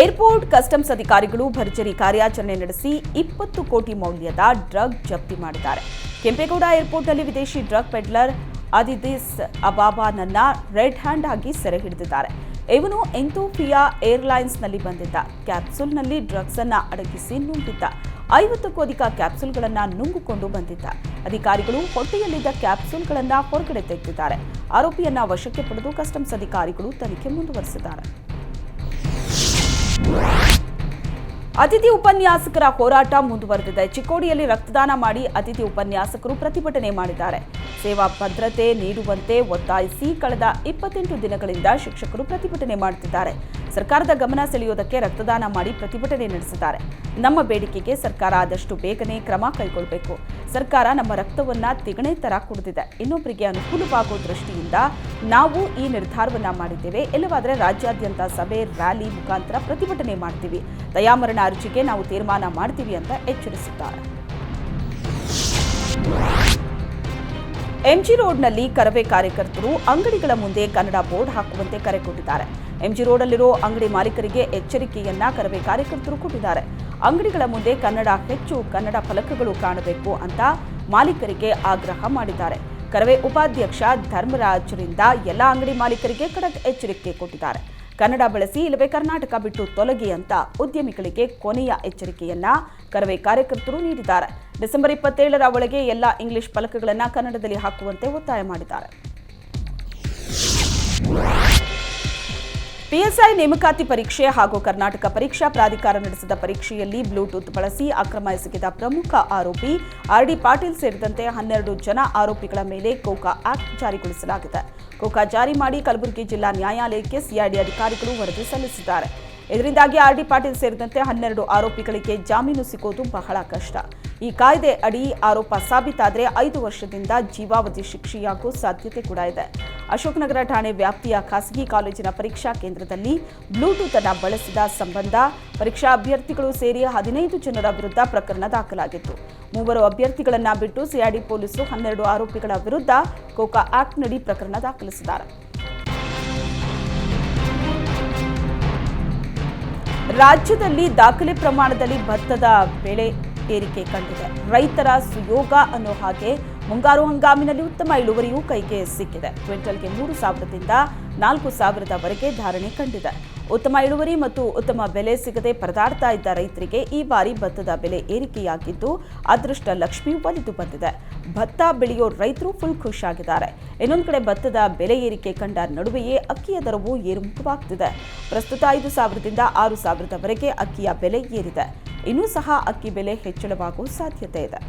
Airport customs ಅಧಿಕಾರಿಗಳು ಭರ್ಜರಿ ಕಾರ್ಯಾಚರಣೆ ನಡೆಸಿ ಇಪ್ಪತ್ತು ಕೋಟಿ ಮೌಲ್ಯದ ಡ್ರಗ್ ಜಪ್ತಿ ಮಾಡಿದ್ದಾರೆ. ಕೆಂಪೇಗೌಡ ಏರ್ಪೋರ್ಟ್ನಲ್ಲಿ ವಿದೇಶಿ ಡ್ರಗ್ ಪೆಡ್ಲರ್ ಅದಿದಿಸ್ ಅಬಾಬಾನನ್ನ ರೆಡ್ ಹ್ಯಾಂಡ್ ಆಗಿ ಸೆರೆ ಹಿಡಿದಿದ್ದಾರೆ. ಇವನು ಎಂಥೋಫಿಯಾ ಏರ್ಲೈನ್ಸ್ನಲ್ಲಿ ಬಂದಿದ್ದ. ಕ್ಯಾಪ್ಸೂಲ್ನಲ್ಲಿ ಡ್ರಗ್ಸ್ ಅನ್ನ ಅಡಗಿಸಿ ನುಂಗಿದ್ದ. ಐವತ್ತಕ್ಕೂ ಅಧಿಕ ಕ್ಯಾಪ್ಸೂಲ್ಗಳನ್ನ ನುಂಗಿಕೊಂಡು ಬಂದಿದ್ದ. ಅಧಿಕಾರಿಗಳು ಹೊಟ್ಟೆಯಲ್ಲಿದ್ದ ಕ್ಯಾಪ್ಸೂಲ್ಗಳನ್ನ ಹೊರಗಡೆ ತೆಗೆದಿದ್ದಾರೆ. ಆರೋಪಿಯನ್ನ ವಶಕ್ಕೆ ಪಡೆದು ಕಸ್ಟಮ್ಸ್ ಅಧಿಕಾರಿಗಳು ತನಿಖೆ ಮುಂದುವರೆಸಿದ್ದಾರೆ. ಅತಿಥಿ ಉಪನ್ಯಾಸಕರ ಹೋರಾಟ ಮುಂದುವರೆದಿದೆ. ಚಿಕ್ಕೋಡಿಯಲ್ಲಿ ರಕ್ತದಾನ ಮಾಡಿ ಅತಿಥಿ ಉಪನ್ಯಾಸಕರು ಪ್ರತಿಭಟನೆ ಮಾಡಿದ್ದಾರೆ. ಸೇವಾ ಭದ್ರತೆ ನೀಡುವಂತೆ ಒತ್ತಾಯಿಸಿ ಕಳೆದ ಇಪ್ಪತ್ತೆಂಟು ದಿನಗಳಿಂದ ಶಿಕ್ಷಕರು ಪ್ರತಿಭಟನೆ ಮಾಡುತ್ತಿದ್ದಾರೆ. ಸರ್ಕಾರದ ಗಮನ ಸೆಳೆಯುವುದಕ್ಕೆ ರಕ್ತದಾನ ಮಾಡಿ ಪ್ರತಿಭಟನೆ ನಡೆಸಿದ್ದಾರೆ. ನಮ್ಮ ಬೇಡಿಕೆಗೆ ಸರ್ಕಾರ ಆದಷ್ಟು ಬೇಗನೆ ಕ್ರಮ ಕೈಗೊಳ್ಳಬೇಕು. ಸರ್ಕಾರ ನಮ್ಮ ರಕ್ತವನ್ನ ತಿಗಣೆ ತರ ಕುಡಿದಿದೆ. ಇನ್ನೊಬ್ಬರಿಗೆ ಅನುಕೂಲವಾಗುವ ದೃಷ್ಟಿಯಿಂದ ನಾವು ಈ ನಿರ್ಧಾರವನ್ನ ಮಾಡಿದ್ದೇವೆ. ಇಲ್ಲವಾದರೆ ರಾಜ್ಯಾದ್ಯಂತ ಸಭೆ, ರ್ಯಾಲಿ ಮುಖಾಂತರ ಪ್ರತಿಭಟನೆ ಮಾಡ್ತೀವಿ. ದಯಾಮರಣ ಅರ್ಜಿಗೆ ನಾವು ತೀರ್ಮಾನ ಮಾಡ್ತೀವಿ ಅಂತ ಎಚ್ಚರಿಸಿದ್ದಾರೆ ಎಂಜಿ ರೋಡ್ನಲ್ಲಿ ಕರವೇ ಕಾರ್ಯಕರ್ತರು ಅಂಗಡಿಗಳ ಮುಂದೆ ಕನ್ನಡ ಬೋರ್ಡ್ ಹಾಕುವಂತೆ ಕರೆ ಕೊಟ್ಟಿದ್ದಾರೆ. ಎಂಜಿ ರೋಡಲ್ಲಿರೋ ಅಂಗಡಿ ಮಾಲೀಕರಿಗೆ ಎಚ್ಚರಿಕೆಯನ್ನ ಕರವೇ ಕಾರ್ಯಕರ್ತರು ಕೊಟ್ಟಿದ್ದಾರೆ. ಅಂಗಡಿಗಳ ಮುಂದೆ ಕನ್ನಡ ಹೆಚ್ಚು, ಕನ್ನಡ ಫಲಕಗಳು ಕಾಣಬೇಕು ಅಂತ ಮಾಲೀಕರಿಗೆ ಆಗ್ರಹ ಮಾಡಿದ್ದಾರೆ. ಕರವೇ ಉಪಾಧ್ಯಕ್ಷ ಧರ್ಮರಾಜ್ರಿಂದ ಎಲ್ಲ ಅಂಗಡಿ ಮಾಲೀಕರಿಗೆ ಖಡಕ್ ಎಚ್ಚರಿಕೆ ಕೊಟ್ಟಿದ್ದಾರೆ. ಕನ್ನಡ ಬಳಸಿ ಇಲ್ಲವೇ ಕರ್ನಾಟಕ ಬಿಟ್ಟು ತೊಲಗಿ ಅಂತ ಉದ್ಯಮಿಗಳಿಗೆ ಕೊನೆಯ ಎಚ್ಚರಿಕೆಯನ್ನ ಕರವೇ ಕಾರ್ಯಕರ್ತರು ನೀಡಿದ್ದಾರೆ. ಡಿಸೆಂಬರ್ ಇಪ್ಪತ್ತೇಳರ ಒಳಗೆ ಎಲ್ಲ ಇಂಗ್ಲಿಷ್ ಫಲಕಗಳನ್ನು ಕನ್ನಡದಲ್ಲಿ ಹಾಕುವಂತೆ ಒತ್ತಾಯ ಮಾಡಿದ್ದಾರೆ. ಪಿಎಸ್ಐ ನೇಮಕಾತಿ ಪರೀಕ್ಷೆ ಹಾಗೂ ಕರ್ನಾಟಕ ಪರೀಕ್ಷಾ ಪ್ರಾಧಿಕಾರ ನಡೆಸಿದ ಪರೀಕ್ಷೆಯಲ್ಲಿ ಬ್ಲೂಟೂತ್ ಬಳಸಿ ಅಕ್ರಮ ಎಸಗಿದ ಪ್ರಮುಖ ಆರೋಪಿ ಆರ್ಡಿ ಪಾಟೀಲ್ ಸೇರಿದಂತೆ ಹನ್ನೆರಡು ಜನ ಆರೋಪಿಗಳ ಮೇಲೆ ಕೋಕಾ ಆಕ್ಟ್ ಜಾರಿಗೊಳಿಸಲಾಗಿದೆ. ಕೋಕಾ ಜಾರಿ ಮಾಡಿ ಕಲಬುರಗಿ ಜಿಲ್ಲಾ ನ್ಯಾಯಾಲಯಕ್ಕೆ ಸಿಐಡಿ ಅಧಿಕಾರಿಗಳು ವರದಿ ಸಲ್ಲಿಸಿದ್ದಾರೆ. ಇದರಿಂದಾಗಿ ಆರ್ಡಿ ಪಾಟೀಲ್ ಸೇರಿದಂತೆ ಹನ್ನೆರಡು ಆರೋಪಿಗಳಿಗೆ ಜಾಮೀನು ಸಿಗೋದು ಬಹಳ ಕಷ್ಟ. ಈ ಕಾಯ್ದೆ ಅಡಿ ಆರೋಪ ಸಾಬೀತಾದರೆ ಐದು ವರ್ಷದಿಂದ ಜೀವಾವಧಿ ಶಿಕ್ಷೆಯಾಗುವ ಸಾಧ್ಯತೆ ಕೂಡ ಇದೆ. ಅಶೋಕನಗರ ಠಾಣೆ ವ್ಯಾಪ್ತಿಯ ಖಾಸಗಿ ಕಾಲೇಜಿನ ಪರೀಕ್ಷಾ ಕೇಂದ್ರದಲ್ಲಿ ಬ್ಲೂಟೂತ್ ಅನ್ನು ಬಳಸಿದ ಸಂಬಂಧ ಪರೀಕ್ಷಾ ಅಭ್ಯರ್ಥಿಗಳು ಸೇರಿ ಹದಿನೈದು ಜನರ ವಿರುದ್ಧ ಪ್ರಕರಣ ದಾಖಲಾಗಿತ್ತು. ಮೂವರು ಅಭ್ಯರ್ಥಿಗಳನ್ನ ಬಿಟ್ಟು ಸಿಐಡಿ ಪೊಲೀಸರು ಹನ್ನೆರಡು ಆರೋಪಿಗಳ ವಿರುದ್ಧ ಕೋಕಾ ಆಕ್ಟ್ನಡಿ ಪ್ರಕರಣ ದಾಖಲಿಸಿದ್ದಾರೆ. ರಾಜ್ಯದಲ್ಲಿ ದಾಖಲೆ ಪ್ರಮಾಣದಲ್ಲಿ ಭತ್ತದ ಬೆಳೆ ಏರಿಕೆ ಕಂಡಿದೆ. ರೈತರ ಸುಯೋಗ ಅನ್ನೋ ಹಾಗೆ ಮುಂಗಾರು ಹಂಗಾಮಿನಲ್ಲಿ ಉತ್ತಮ ಇಳುವರಿಯೂ ಕೈಗೆ ಸಿಕ್ಕಿದೆ. ಕ್ವಿಂಟಲ್ಗೆ ಮೂರು ಸಾವಿರದಿಂದ ನಾಲ್ಕು ಸಾವಿರದವರೆಗೆ ಧಾರಣೆ ಕಂಡಿದೆ. ಉತ್ತಮ ಇಳುವರಿ ಮತ್ತು ಉತ್ತಮ ಬೆಲೆ ಸಿಗದೆ ಪರದಾಡ್ತಾ ಇದ್ದ ರೈತರಿಗೆ ಈ ಬಾರಿ ಭತ್ತದ ಬೆಲೆ ಏರಿಕೆಯಾಗಿದ್ದು, ಅದೃಷ್ಟ ಲಕ್ಷ್ಮಿ ಒಲಿದು ಬಂದಿದೆ. ಭತ್ತ ಬೆಳೆಯೋ ರೈತರು ಫುಲ್ ಖುಷಿಯಾಗಿದ್ದಾರೆ. ಇನ್ನೊಂದು ಕಡೆ ಭತ್ತದ ಬೆಲೆ ಏರಿಕೆ ಕಂಡ ನಡುವೆಯೇ ಅಕ್ಕಿಯ ದರವು ಏರುಮುಖವಾಗ್ತಿದೆ. ಪ್ರಸ್ತುತ ಐದು ಸಾವಿರದಿಂದ ಆರು ಸಾವಿರದವರೆಗೆ ಅಕ್ಕಿಯ ಬೆಲೆ ಏರಿದೆ. ಇನ್ನೂ ಸಹ ಅಕ್ಕಿ ಬೆಲೆ ಹೆಚ್ಚಳವಾಗುವ ಸಾಧ್ಯತೆ ಇದೆ.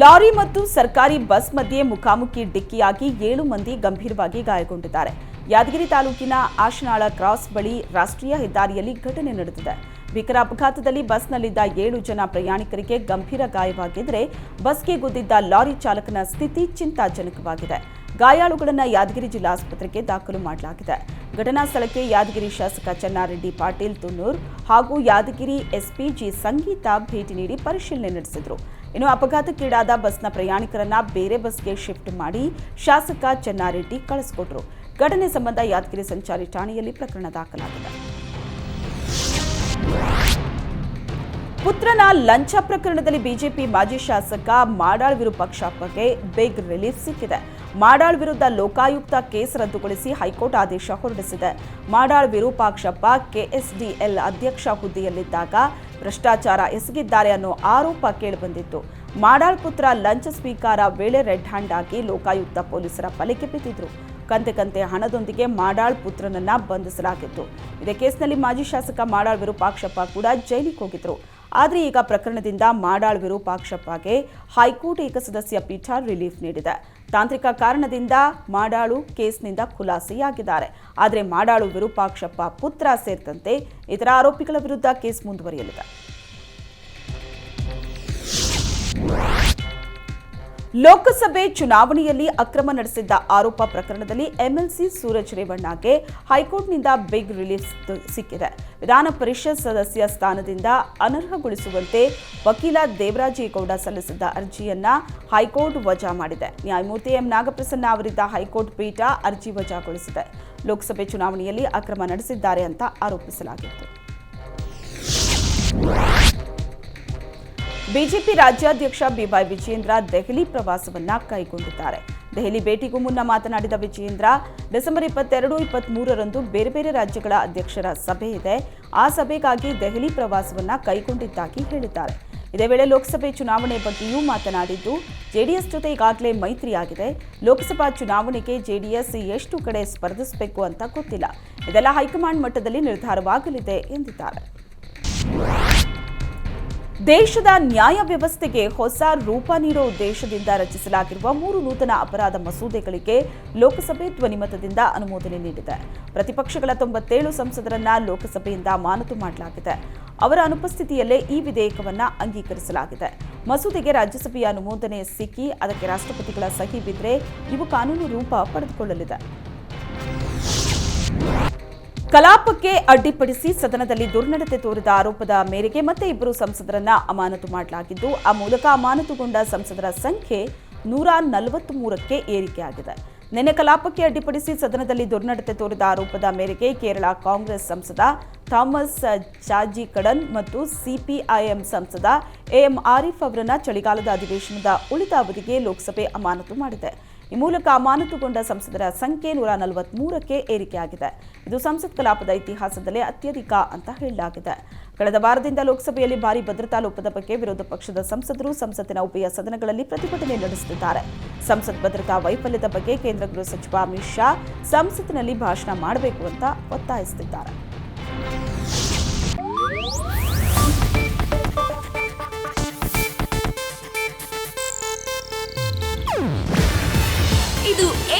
ಲಾರಿ ಮತ್ತು ಸರ್ಕಾರಿ ಬಸ್ ಮಧ್ಯೆ ಮುಖಾಮುಖಿ ಡಿಕ್ಕಿಯಾಗಿ ಏಳು ಮಂದಿ ಗಂಭೀರವಾಗಿ ಗಾಯಗೊಂಡಿದ್ದಾರೆ. ಯಾದಗಿರಿ ತಾಲೂಕಿನ ಆಶನಾಳ ಕ್ರಾಸ್ ಬಳಿ ರಾಷ್ಟ್ರೀಯ ಹೆದ್ದಾರಿಯಲ್ಲಿ ಘಟನೆ ನಡೆದಿದೆ. ಭೀಕರ ಅಪಘಾತದಲ್ಲಿ ಬಸ್ನಲ್ಲಿದ್ದ ಏಳು ಜನ ಪ್ರಯಾಣಿಕರಿಗೆ ಗಂಭೀರ ಗಾಯವಾಗಿದ್ದರೆ ಬಸ್ಗೆ ಗುದ್ದಿದ್ದ ಲಾರಿ ಚಾಲಕನ ಸ್ಥಿತಿ ಚಿಂತಾಜನಕವಾಗಿದೆ. ಗಾಯಾಳುಗಳನ್ನು ಯಾದಗಿರಿ ಜಿಲ್ಲಾಸ್ಪತ್ರೆಗೆ ದಾಖಲು ಮಾಡಲಾಗಿದೆ. ಘಟನಾ ಸ್ಥಳಕ್ಕೆ ಯಾದಗಿರಿ ಶಾಸಕ ಚನ್ನಾರೆಡ್ಡಿ ಪಾಟೀಲ್ ತುನ್ನೂರ್ ಹಾಗೂ ಯಾದಗಿರಿ ಎಸ್ಪಿ ಜಿ ಸಂಗೀತ ಭೇಟಿ ನೀಡಿ ಪರಿಶೀಲನೆ ನಡೆಸಿದರು. ಇನ್ನು ಅಪಘಾತಕ್ಕೀಡಾದ ಬಸ್ನ ಪ್ರಯಾಣಿಕರನ್ನ ಬೇರೆ ಬಸ್ಗೆ ಶಿಫ್ಟ್ ಮಾಡಿ ಶಾಸಕ ಚನ್ನಾರೆಡ್ಡಿ ಕಳಿಸಿಕೊಟ್ರು. ಘಟನೆ ಸಂಬಂಧ ಯಾದಗಿರಿ ಸಂಚಾರಿ ಠಾಣೆಯಲ್ಲಿ ಪ್ರಕರಣ ದಾಖಲಾಗಿದೆ. ಪುತ್ರನ ಲಂಚ ಪ್ರಕರಣದಲ್ಲಿ ಬಿಜೆಪಿ ಮಾಜಿ ಶಾಸಕ ಮಾಡಾಳ್ ವಿರೂಪಾಕ್ಷಪ್ಪಗೆ ಬಿಗ್ ರಿಲೀಫ್ ಸಿಕ್ಕಿದೆ. ಮಾಡಾಳ್ ವಿರುದ್ಧ ಲೋಕಾಯುಕ್ತ ಕೇಸ್ ರದ್ದುಗೊಳಿಸಿ ಹೈಕೋರ್ಟ್ ಆದೇಶ ಹೊರಡಿಸಿದೆ. ಮಾಡಾಳ್ ವಿರೂಪಾಕ್ಷಪ್ಪ ಕೆಎಸ್ಡಿಎಲ್ ಅಧ್ಯಕ್ಷ ಹುದ್ದೆಯಲ್ಲಿದ್ದಾಗ ಭ್ರಷ್ಟಾಚಾರ ಎಸಗಿದ್ದಾರೆ ಅನ್ನೋ ಆರೋಪ ಕೇಳಿಬಂದಿತ್ತು. ಮಾಡಾಳ್ ಪುತ್ರ ಲಂಚ ಸ್ವೀಕಾರ ವೇಳೆ ರೆಡ್ ಹ್ಯಾಂಡ್ ಆಗಿ ಲೋಕಾಯುಕ್ತ ಪೊಲೀಸರ ಬಲೆಗೆ ಬಿದ್ದಿದ್ರು. ಕಂತೆ ಕಂತೆ ಹಣದೊಂದಿಗೆ ಮಾಡಾಳ್ ಪುತ್ರನನ್ನ ಬಂಧಿಸಲಾಗಿತ್ತು. ಇದೇ ಕೇಸ್ನಲ್ಲಿ ಮಾಜಿ ಶಾಸಕ ಮಾಡಾಳ್ ವಿರೂಪಾಕ್ಷಪ್ಪ ಕೂಡ ಜೈಲಿಗೆ ಹೋಗಿದ್ರು. ಆದರೆ ಈಗ ಪ್ರಕರಣದಿಂದ ಮಾಡಾಳ್ ವಿರೂಪಾಕ್ಷಪ್ಪಗೆ ಹೈಕೋರ್ಟ್ ಏಕಸದಸ್ಯ ಪೀಠ ರಿಲೀಫ್ ನೀಡಿದೆ. ತಾಂತ್ರಿಕ ಕಾರಣದಿಂದ ಮಾಡಾಳು ಕೇಸ್ನಿಂದ ಖುಲಾಸೆಯಾಗಿದ್ದಾರೆ. ಆದರೆ ಮಾಡಾಳು ವಿರೂಪಾಕ್ಷಪ್ಪ ಪುತ್ರ ಸೇರಿದಂತೆ ಇತರ ಆರೋಪಿಗಳ ವಿರುದ್ಧ ಕೇಸ್ ಮುಂದುವರಿಯಲಿದೆ. ಲೋಕಸಭೆ ಚುನಾವಣೆಯಲ್ಲಿ ಅಕ್ರಮ ನಡೆಸಿದ್ದ ಆರೋಪ ಪ್ರಕರಣದಲ್ಲಿ ಎಂಎಲ್ಸಿ ಸೂರಜ್ ರೇವಣ್ಣಗೆ ಹೈಕೋರ್ಟ್ನಿಂದ ಬಿಗ್ ರಿಲೀಫ್ ಸಿಕ್ಕಿದೆ. ವಿಧಾನ ಪರಿಷತ್ ಸದಸ್ಯ ಸ್ಥಾನದಿಂದ ಅನರ್ಹಗೊಳಿಸುವಂತೆ ವಕೀಲ ದೇವರಾಜೇಗೌಡ ಸಲ್ಲಿಸಿದ್ದ ಅರ್ಜಿಯನ್ನ ಹೈಕೋರ್ಟ್ ವಜಾ ಮಾಡಿದೆ. ನ್ಯಾಯಮೂರ್ತಿ ಎಂ. ನಾಗಪ್ರಸನ್ನ ಅವರಿದ್ದ ಹೈಕೋರ್ಟ್ ಪೀಠ ಅರ್ಜಿ ವಜಾಗೊಳಿಸಿದೆ. ಲೋಕಸಭೆ ಚುನಾವಣೆಯಲ್ಲಿ ಅಕ್ರಮ ನಡೆಸಿದ್ದಾರೆ ಅಂತ ಆರೋಪಿಸಲಾಗಿತ್ತು. ಬಿಜೆಪಿ ರಾಜ್ಯಾಧ್ಯಕ್ಷ ಬಿವೈ ವಿಜಯೇಂದ್ರ ದೆಹಲಿ ಪ್ರವಾಸವನ್ನ ಕೈಗೊಂಡಿದ್ದಾರೆ. ದೆಹಲಿ ಭೇಟಿಗೂ ಮುನ್ನ ಮಾತನಾಡಿದ ವಿಜಯೇಂದ್ರ ಡಿಸೆಂಬರ್ ಇಪ್ಪತ್ತೆರಡು ಇಪ್ಪತ್ಮೂರರಂದು ಬೇರೆ ಬೇರೆ ರಾಜ್ಯಗಳ ಅಧ್ಯಕ್ಷರ ಸಭೆ ಇದೆ. ಆ ಸಭೆಗಾಗಿ ದೆಹಲಿ ಪ್ರವಾಸವನ್ನ ಕೈಗೊಂಡಿದ್ದಾಗಿ ಹೇಳಿದ್ದಾರೆ. ಇದೇ ವೇಳೆ ಲೋಕಸಭೆ ಚುನಾವಣೆ ಬಗ್ಗೆಯೂ ಮಾತನಾಡಿದ್ದು, ಜೆಡಿಎಸ್ ಜೊತೆ ಈಗಾಗಲೇ ಮೈತ್ರಿಯಾಗಿದೆ. ಲೋಕಸಭಾ ಚುನಾವಣೆಗೆ ಜೆಡಿಎಸ್ ಎಷ್ಟು ಕಡೆ ಸ್ಪರ್ಧಿಸಬೇಕು ಅಂತ ಗೊತ್ತಿಲ್ಲ. ಇದೆಲ್ಲ ಹೈಕಮಾಂಡ್ ಮಟ್ಟದಲ್ಲಿ ನಿರ್ಧಾರವಾಗಲಿದೆ ಎಂದಿದ್ದಾರೆ. ದೇಶದ ನ್ಯಾಯ ವ್ಯವಸ್ಥೆಗೆ ಹೊಸ ರೂಪ ನೀಡೋ ಉದ್ದೇಶದಿಂದ ರಚಿಸಲಾಗಿರುವ ಮೂರು ನೂತನ ಅಪರಾಧ ಮಸೂದೆಗಳಿಗೆ ಲೋಕಸಭೆ ಧ್ವನಿಮತದಿಂದ ಅನುಮೋದನೆ ನೀಡಿದೆ. ಪ್ರತಿಪಕ್ಷಗಳ ತೊಂಬತ್ತೇಳು ಸಂಸದರನ್ನ ಲೋಕಸಭೆಯಿಂದ ಮಾನತು ಮಾಡಲಾಗಿದೆ. ಅವರ ಅನುಪಸ್ಥಿತಿಯಲ್ಲೇ ಈ ವಿಧೇಯಕವನ್ನು ಅಂಗೀಕರಿಸಲಾಗಿದೆ. ಮಸೂದೆಗೆ ರಾಜ್ಯಸಭೆಯ ಅನುಮೋದನೆ ಸಿಕ್ಕಿ ಅದಕ್ಕೆ ರಾಷ್ಟ್ರಪತಿಗಳ ಸಹಿ ಬಿದ್ದರೆ ಇವು ಕಾನೂನು ರೂಪ ಪಡೆದುಕೊಳ್ಳಲಿದೆ. ಕಲಾಪಕ್ಕೆ ಅಡ್ಡಿಪಡಿಸಿ ಸದನದಲ್ಲಿ ದುರ್ನಡತೆ ತೋರಿದ ಆರೋಪದ ಮೇರೆಗೆ ಮತ್ತೆ ಇಬ್ಬರು ಸಂಸದರನ್ನ ಅಮಾನತು ಮಾಡಲಾಗಿದ್ದು, ಆ ಮೂಲಕ ಅಮಾನತುಗೊಂಡ ಸಂಸದರ ಸಂಖ್ಯೆ ನೂರ ನಲವತ್ತ್ ಮೂರಕ್ಕೆ ಏರಿಕೆಯಾಗಿದೆ ನಿನ್ನೆ ಕಲಾಪಕ್ಕೆ ಅಡ್ಡಿಪಡಿಸಿ ಸದನದಲ್ಲಿ ದುರ್ನಡತೆ ತೋರಿದ ಆರೋಪದ ಮೇರೆಗೆ ಕೇರಳ ಕಾಂಗ್ರೆಸ್ ಸಂಸದ ಥಾಮಸ್ ಜಾಜಿ ಕಡನ್ ಮತ್ತು ಸಿಪಿಐಎಂ ಸಂಸದ ಎಎಂ ಆರಿಫ್ ಅವರನ್ನ ಚಳಿಗಾಲದ ಅಧಿವೇಶನದ ಉಳಿದ ಅವಧಿಗೆ ಲೋಕಸಭೆ ಅಮಾನತು ಮಾಡಿದೆ. ಈ ಮೂಲಕ ಅಮಾನತುಗೊಂಡ ಸಂಸದರ ಸಂಖ್ಯೆ ನೂರ ನಲವತ್ಮೂರಕ್ಕೆ ಏರಿಕೆಯಾಗಿದೆ. ಇದು ಸಂಸತ್ ಕಲಾಪದ ಇತಿಹಾಸದಲ್ಲೇ ಅತ್ಯಧಿಕ ಅಂತ ಹೇಳಲಾಗಿದೆ. ಕಳೆದ ವಾರದಿಂದ ಲೋಕಸಭೆಯಲ್ಲಿ ಭಾರಿ ಭದ್ರತಾ ಲೋಪದ ಬಗ್ಗೆ ವಿರೋಧ ಪಕ್ಷದ ಸಂಸದರು ಸಂಸತ್ತಿನ ಉಭಯ ಸದನಗಳಲ್ಲಿ ಪ್ರತಿಭಟನೆ ನಡೆಸುತ್ತಿದ್ದಾರೆ. ಸಂಸತ್ ಭದ್ರತಾ ವೈಫಲ್ಯದ ಬಗ್ಗೆ ಕೇಂದ್ರ ಗೃಹ ಸಚಿವ ಅಮಿತ್ ಶಾ ಸಂಸತ್ತಿನಲ್ಲಿ ಭಾಷಣ ಮಾಡಬೇಕು ಅಂತ ಒತ್ತಾಯಿಸುತ್ತಿದ್ದಾರೆ.